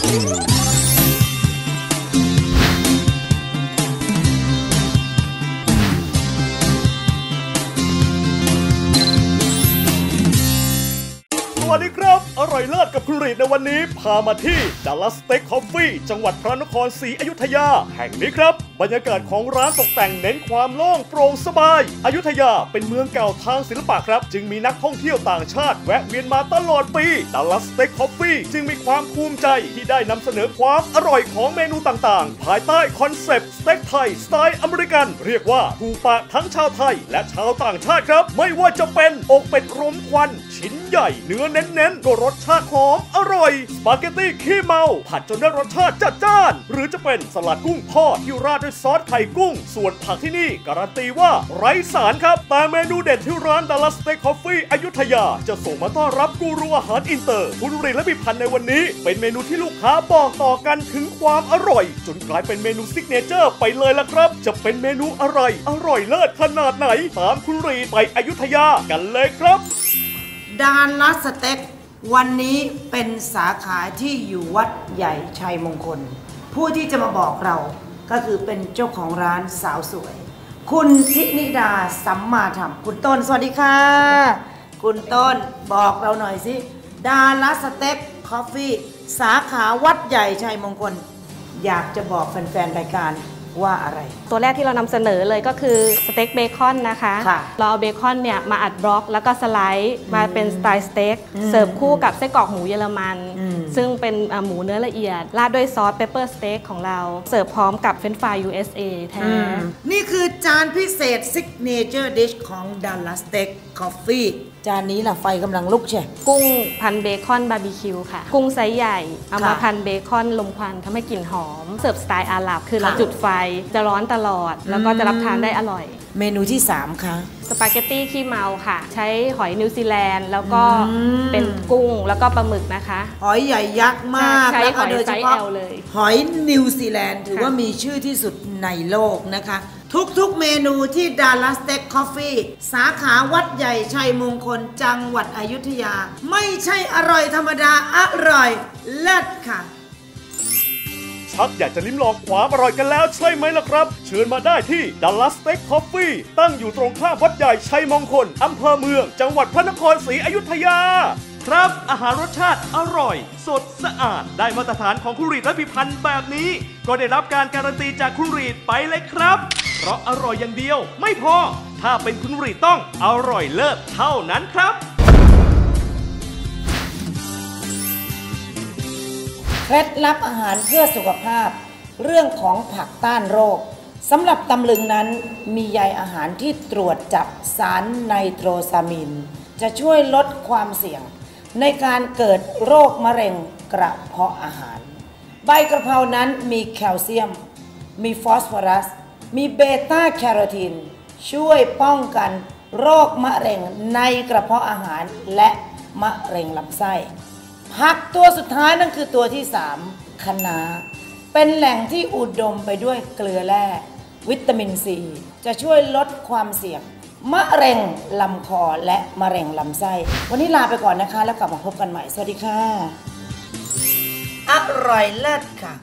ส วัสดีครับ อร่อยเลิศกับคุณรีดในวันนี้ พามาที่ดัลลัสเต็กคอฟฟี่จังหวัดพระนครศรีอยุธยา แห่งนี้ครับ บรรยากาศของร้านตกแต่งเน้นความโล่งโปร่งสบาย อยุธยาเป็นเมืองเก่าทางศิลปะครับ จึงมีนักท่องเที่ยวต่างชาติ แวะเวียนมาตลอดปีดัลลัสเต็กคอฟฟี่จึงมีความภูมิใจที่ได้นำเสนอความอร่อยของเมนูต่างๆ ภายใต้คอนเซปต์สเต็กไทยสไตล์อเมริกัน เรียกว่าถูกปากทั้งชาวไทย และชาวต่างชาติครับ ไม่ว่าจะเป็นอกเป็ดรมควันชิ้นใหญ่เนื้อเน้นๆก็รสชาติหอมอร่อยสปาเกตตี้ขี้เมา ผัดจนได้รสชาติจัดจ้าน หรือจะเป็นสลัดกุ้งทอดที่ราดด้วยซอสไข่กุ้ง ส่วนผักที่นี่การันตีว่าไร้สารครับ แต่เมนูเด็ดที่ร้านดัลลัสเต็กคอฟฟี่อยุธยา จะส่งมาต้อนรับกูรูอาหารอินเตอร์คุณรีและพิพันธ์ในวันนี้ เป็นเมนูที่ลูกค้าบอกต่อกันถึงความอร่อย จนกลายเป็นเมนูซิกเนเจอร์ไปเลยละครับ จะเป็นเมนูอะไรอร่อยเลิศขนาดไหนตามคุณรีไปอยุธยากันเลยครับ ดานลัสเต็กวันนี้เป็นสาขาที่อยู่วัดใหญ่ชัยมงคล ผู้ที่จะมาบอกเราก็คือเป็นเจ้าของร้านสาวสวย คุณธินิดาสัมมาธรรม คุณต้น สวัสดีค่ะ คุณต้นบอกเราหน่อยสิ ดาลัสเต็กคอฟฟี่สาขาวัดใหญ่ชัยมงคล อยากจะบอกแฟนๆรายการ ว่าอะไร ตัวแรกที่เรานำเสนอเลยก็คือสเต็กเบคอนนะคะค่ะเราเอาเบคอนเนี่ยมาอัดบล็อก แล้วก็สไลด์มาเป็นสไตล์สเต็กอืมเสิร์ฟคู่กับไส้กรอกหมูเยอรมันอืมซึ่งเป็นอ่าหมูเนื้อละเอียด ราดด้วยซอสเปปเปอร์สเต็กของเรา เสิร์ฟพร้อมกับเฟรนช์ฟราย USA แท้นี่คือจานพิเศษซิกเนเจอร์ดิชของดัลลัสเต็กคอฟฟี่ จานนี้ล่ะไฟกำลังลุกใช่ กุ้งพันเบคอนบาร์บีคิวค่ะ กุ้งไซส์ใหญ่ เอามาค่ะพันเบคอนลมควันทำให้กลิ่นหอม เสิร์ฟสไตล์อาหรับคือเราค่ะจุดไฟจะร้อนตลอด แล้วก็จะรับทานได้อร่อย เมนูที่ 3 ค่ะ สปาเกตตี้ขี้เมาค่ะ ใช้หอยนิวซีแลนด์ แล้วก็อืมเป็นกุ้งแล้วก็ปลาหมึกนะคะ หอยใหญ่ยักษ์มากใช้แล้วก็หอยโดยเฉไซส์พาะ L เลยหอยนิวซีแลนด์ถือค่ะว่ามีชื่อที่สุดในโลกนะคะ ทุกๆเมนูที่ดัลลัสเต็กคอฟฟี่สาขาวัดใหญ่ชัยมงคลจังหวัดอยุธยา ไม่ใช่อร่อยธรรมดา อร่อยเลิศค่ะ ชักอยากจะลิ้มลองความอร่อยกันแล้วใช่ไหมล่ะครับ เชิญมาได้ที่ดัลลัสเต็กคอฟฟี่ตั้งอยู่ตรงข้ามวัดใหญ่ชัยมงคล อำเภอเมือง จังหวัดพระนครศรีอยุธยา ครับ อาหารรสชาติอร่อย สดสะอาด ได้มาตรฐานของคุรีดและพิพันธ์แบบนี้ ก็ได้รับการการันตีจากคุรีดไปเลยครับ เพราะอร่อยอย่างเดียว ไม่พอ ถ้าเป็นคุณรีต้องอร่อยเลิศเท่านั้นครับ เคล็ดลับอาหารเพื่อสุขภาพ เรื่องของผักต้านโรคสำหรับตำลึงนั้นมีใยอาหารที่ตรวจจับสารไนโตรซามิน จะช่วยลดความเสี่ยง ในการเกิดโรคมะเร็งกระเพาะอาหาร ใบกระเพรานั้นมีแคลเซียม มีฟอสฟอรัส มีเบต้าแคโรทีนช่วยป้องกันโรคมะเร็งในกระเพาะอาหารและมะเร็งลำไส้ผักตัวสุดท้ายนั่นคือตัวที่ 3คะน้าเป็นแหล่งที่อุดมไปด้วยเกลือแร่วิตามินซีจะช่วยลดความเสี่ยง มะเร็งลำคอและมะเร็งลำไส้ วันนี้ลาไปก่อนนะคะ แล้วกลับมาพบกันใหม่ สวัสดีค่ะ อร่อยเลิศค่ะ